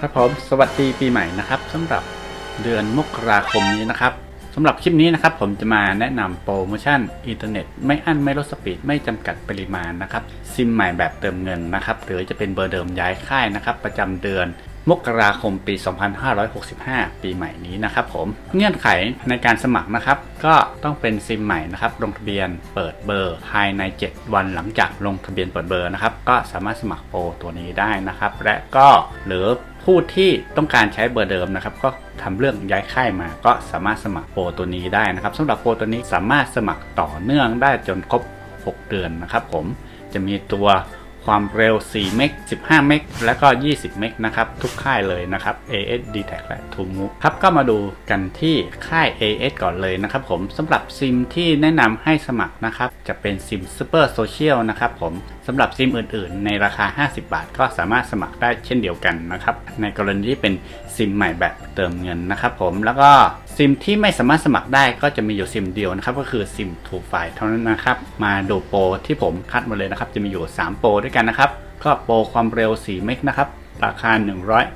ครับผมสวัสดีปีใหม่นะครับสำหรับเดือนมกราคมนี้นะครับสำหรับคลิปนี้นะครับผมจะมาแนะนำโปรโมชั่นอินเทอร์เน็ตไม่อั้นไม่ลดสปีดไม่จำกัดปริมาณนะครับซิมใหม่แบบเติมเงินนะครับหรือจะเป็นเบอร์เดิมย้ายค่ายนะครับประจำเดือน มกราคมปี 2565 ปีใหม่นี้นะครับผมเงื่อนไขในการสมัครนะครับ ก็ต้องเป็นซิมใหม่นะครับลงทะเบียนเปิดเบอร์ ภายใน 7 วันหลังจากลงทะเบียนเปิดเบอร์นะครับ ก็สามารถสมัครโปรตัวนี้ได้นะครับ และก็หรือผู้ที่ต้องการใช้เบอร์เดิมนะครับก็ทำเรื่องย้ายค่ายมาก็สามารถสมัครโปรตัวนี้ได้นะครับสำหรับโปรตัวนี้สามารถสมัครต่อเนื่องได้จนครบ 6 เดือนนะครับ ผมจะมีตัว ความเร็ว 4 เมก 15 เมก และก็ 20 เมกนะครับ ทุกค่ายเลยนะครับ AS d t a c และ t o m o ครับ ก็มาดูกันที่ค่าย AS ก่อนเลยนะครับผมสำหรับซิมที่แนะนำให้สมัครนะครับ จะเป็นซิม Super Social นะครับผมสำหรับซิมอื่นๆ ในราคา 50 บาท ก็สามารถสมัครได้เช่นเดียวกันนะครับ ในกรณีที่เป็นซิมใหม่แบบเติมเงินนะครับผมแล้วก็ ซิมที่ไม่สามารถสมัครได้ก็จะมีอยู่ซิมเดียวนะครับ ก็คือซิม True f i เท่านั้นนะครับ มาดูโปรที่ผมคัดมาเลยนะครับ จะมีอยู่ 3 โปรด้วยกันนะครับ ก็โปรความเร็ว 4 เมกนะครับ ราคา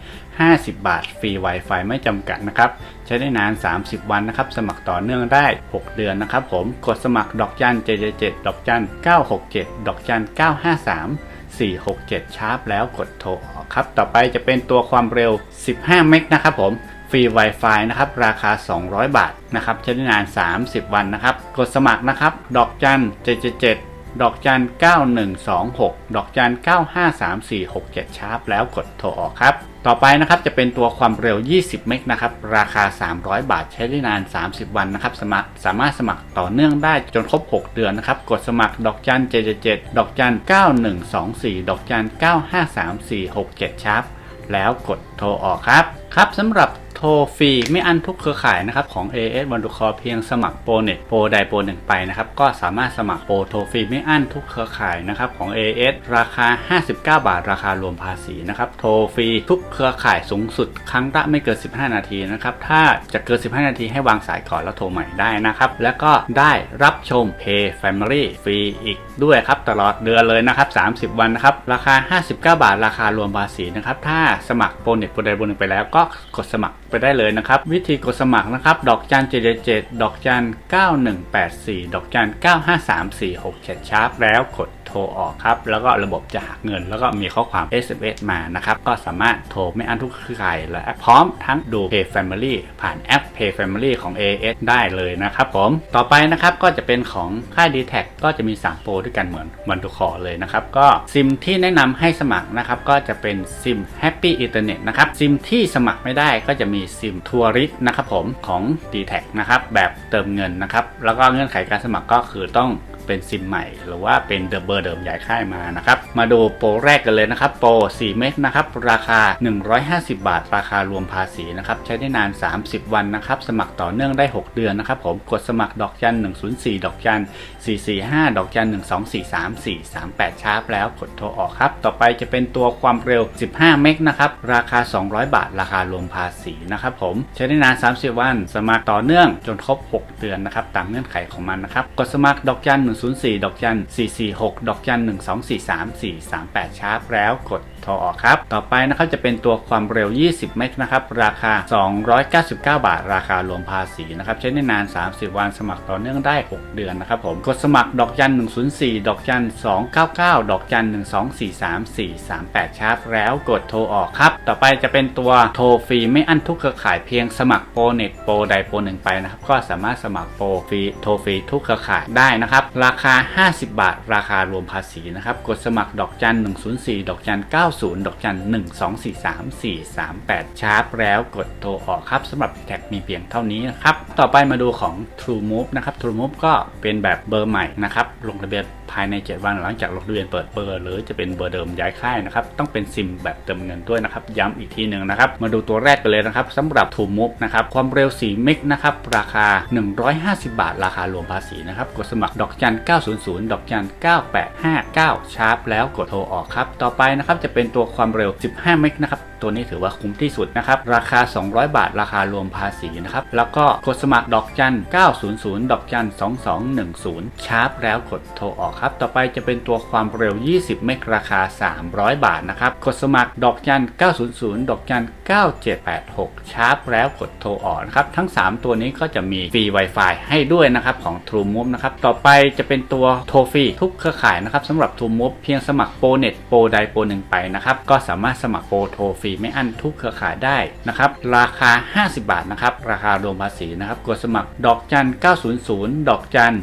150 บาท ฟรี Wi-Fi ไม่จำกัดนะครับ ใช้ได้นาน 30 วันนะครับ สมัครต่อเนื่องได้ 6 เดือนนะครับ ผม กดสมัครดอกจัน777ดอกจัน967 ดอกจัน953 467ชาร์ปแล้วกดโทรออกครับ ต่อไปจะเป็นตัวความเร็ว 15 เมกนะครับผม ฟรี Wi-Fi นะครับ ราคา 200 บาทนะครับใช้ได้นาน 30 วันนะครับ กดสมัครนะครับ ดอกจัน777ดอกจัน 9126 ดอกจัน 953467 ชาร์ปแล้วกดโทรออกครับ ต่อไปนะครับจะเป็นตัวความเร็ว 20 เมกนะครับ ราคา 300 บาทใช้ได้นาน 30 วันนะครับ สมัครสามารถสมัครต่อเนื่องได้จนครบ 6 เดือนนะครับ กดสมัครดอกจัน 777 ดอกจัน 9124 ดอกจัน 953467 ชาร์ปแล้วกดโทรออกครับ ครับสำหรับ โทรฟรีไม่อั้นทุกเครือข่ายนะครับของ AS วันดูคอเพียงสมัครโปรเน็ตโปรใดโปรหนึ่งไปนะครับก็สามารถสมัครโปรโทรฟรีไม่อั้นทุกเครือข่ายนะครับของ AS ราคา 59 บาท ราคารวมภาษีนะครับโทรฟรีทุกเครือข่ายสูงสุด ครั้งละไม่เกิน 15 นาทีนะครับถ้าจะเกิน 15 นาทีให้วางสายก่อนแล้วโทรใหม่ได้นะครับแล้วก็ได้รับชม Pay Family ฟรีอีกด้วยครับตลอดเดือนเลยนะครับ30 วันนะครับราคา 59 บาท ราคารวมภาษีนะครับถ้าสมัครโปรเน็ตโปรใดโปรหนึ่งไปแล้วก็กดสมัครไปได้เลยนะครับ วิธีกดสมัครนะครับ ดอกจันเจ็ดอกจัน9184ดอกจัน953467ชาร์ปแล้วกด โทรออกครับ แล้วก็ระบบจะหักเงิน แล้วก็มีข้อความ SMS มานะครับ ก็สามารถโทรไม่อันทุกเครือข่ายและพร้อมทั้งดู Pay Family ผ่านแอป Pay Family ของ AS ได้เลยนะครับผมต่อไปนะครับก็จะเป็นของค่าย d t แทก็จะมี 3 โปรด้วยกันเหมือนวันทุกขอเลยนะครับ ก็ซิมที่แนะนำให้สมัครนะครับ ก็จะเป็นซิม Happy Internet นะครับซิมที่สมัครไม่ได้ก็จะมีซิมทัวริสนะครับผมของ d t แทนะครับแบบเติมเงินนะครับ แล้วก็เงื่อนไขการสมัครก็คือต้อง เป็นซิมใหม่ หรือว่าเป็นเดอะเบอร์เดิมย้ายค่ายมานะครับมาดูโปรแรกกันเลยนะครับโปร 4 เมกนะครับราคา 150 บาท ราคารวมภาษีนะครับใช้ได้นาน 30 วันนะครับสมัครต่อเนื่องได้ 6 เดือนนะครับผมกดสมัครดอกจัน 104 ดอกจัน 445 ดอกจัน 12434 38 ชาร์ปแล้วกดโทรออกครับ ต่อไปจะเป็นตัวความเร็ว 15 เมกนะครับราคา 200 บาท ราคารวมภาษีนะครับผมใช้ได้นาน 30 วัน สมัครต่อเนื่องจนครบ 6 เดือนนะครับตามเงื่อนไขของมันนะครับกดสมัครดอกจัน104 ดอกจัน 446 ดอกจัน 12434 38 ชาร์ปแล้วกด ทออกครับ ต่อไปนะครับจะเป็นตัวความเร็ว 20 เมกนะครับ ราคา 299 บาท ราคารวมภาษีนะครับ ใช้ได้นาน 30 วันสมัครต่อเนื่องได้ 6 เดือนนะครับผม กดสมัครดอกจัน 104 ดอกจัน 299 ดอกจัน 12434 38 ชาร์ปแล้วกดโทรออกครับ ต่อไปจะเป็นตัวโทรฟรีไม่อั้นทุกเครือข่ายเพียงสมัครโปรเน็ตโปรใดโปรหนึ่งไปนะครับ ก็สามารถสมัครโปรฟรีโทรฟรีทุกเครือข่ายได้นะครับ ราคา 50 บาท ราคารวมภาษีนะครับ กดสมัครดอกจัน 104 ดอกจัน 90ดอกจัน 1243438 ชาร์ปแล้วกดโทรออกครับสำหรับแท็กมีเพียงเท่านี้นะครับ ต่อไปมาดูของ True Move นะครับ True Move ก็เป็นแบบเบอร์ใหม่นะครับ ลงทะเบียน ภายใน 7 วันหลังจากลงทะเบียนเปิดเบอร์ หรือจะเป็นเบอร์เดิมย้ายค่ายนะครับต้องเป็นซิมแบบเติมเงินด้วยนะครับย้ำอีกทีหนึ่งนะครับมาดูตัวแรกกันเลยนะครับสำหรับ True Move นะครับความเร็ว 4 เมกนะครับราคา 150 บาท ราคารวมภาษีนะครับกดสมัครดอกจัน 900 ดอกจัน 9859 ชาร์ปแล้วกดโทรออกครับต่อไปนะครับจะเป็นตัวความเร็ว 15 เมกนะครับตัวนี้ถือว่าคุ้มที่สุดนะครับราคา 200 บาท ราคารวมภาษีนะครับแล้วก็กดสมัครดอกจัน 900 ดอกจัน 2210 ชาร์ปแล้วกดโทรออกครับ ต่อไปจะเป็นตัวความเร็ว 20 เมกราคา 300 บาทนะครับ กดสมัครดอกจัน 900 ดอกจัน 9786 ชาร์จแล้วกดโทรออกนะครับ ทั้ง 3 ตัวนี้ก็จะมีฟรี Wi-Fi ให้ด้วยนะครับของ True Move นะครับ ต่อไปจะเป็นตัวโทรฟรีทุกเครือข่ายนะครับสำหรับ True Move เพียงสมัครโปรเน็ตโปรใดโปรหนึ่งไปนะครับ ก็สามารถสมัครโปรโทรฟรีไม่อั้นทุกเครือข่ายได้นะครับ ราคา 50 บาทนะครับ ราคารวมภาษีนะครับ กดสมัครดอกจัน 900 ดอกจัน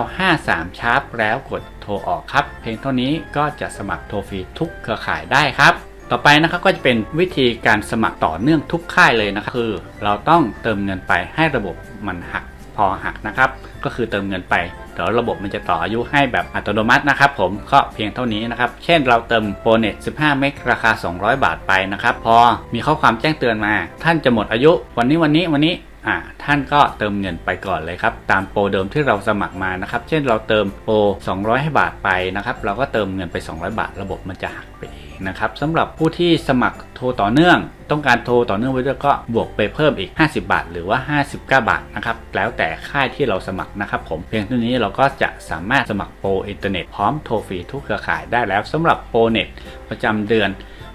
4953 ชาร์จแล้วกดโทรออกครับ เพียงเท่านี้ก็จะสมัครโทรฟรีทุกเครือข่ายได้ครับ ต่อไปนะครับก็จะเป็นวิธีการสมัครต่อเนื่องทุกค่ายเลยนะครับคือ เราต้องเติมเงินไปให้ระบบมันหักพอหักนะครับ ก็คือเติมเงินไปเดี๋ยวระบบมันจะต่ออายุให้แบบอัตโนมัตินะครับผมก็เพียงเท่านี้นะครับ เช่นเราเติมโปรเน็ต15 เมกราคา 200 บาทไปนะครับ พอมีข้อความแจ้งเตือนมา ท่านจะหมดอายุวันนี้วันนี้วันนี้ อ่าท่านก็เติมเงินไปก่อนเลยครับ ตามโปรเดิมที่เราสมัครมานะครับ เช่นเราเติมโปร200 บาทไปนะครับ เราก็เติมเงินไป 200 บาท ระบบมันจะหักไปเองนะครับสำหรับผู้ที่สมัครโทรต่อเนื่อง ต้องการโทรต่อเนื่องไว้ด้วยก็บวกไปเพิ่มอีก 50 บาท หรือว่า 59 บาทนะครับ แล้วแต่ค่ายที่เราสมัครนะครับ ผมเพียงเท่านี้เราก็จะสามารถสมัครโปรอินเทอร์เน็ตพร้อมโทรฟรีทุกเครือข่ายได้แล้วสำหรับโปรเน็ตประจำเดือน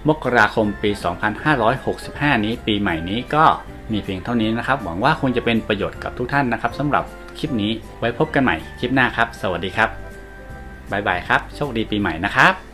มกราคมปี 2565 นี้ปีใหม่นี้ก็มีเพียงเท่านี้นะครับ หวังว่าคงจะเป็นประโยชน์กับทุกท่านนะครับสำหรับคลิปนี้ไว้พบกันใหม่คลิปหน้าครับ สวัสดีครับ บ๊ายบายครับ โชคดีปีใหม่นะครับ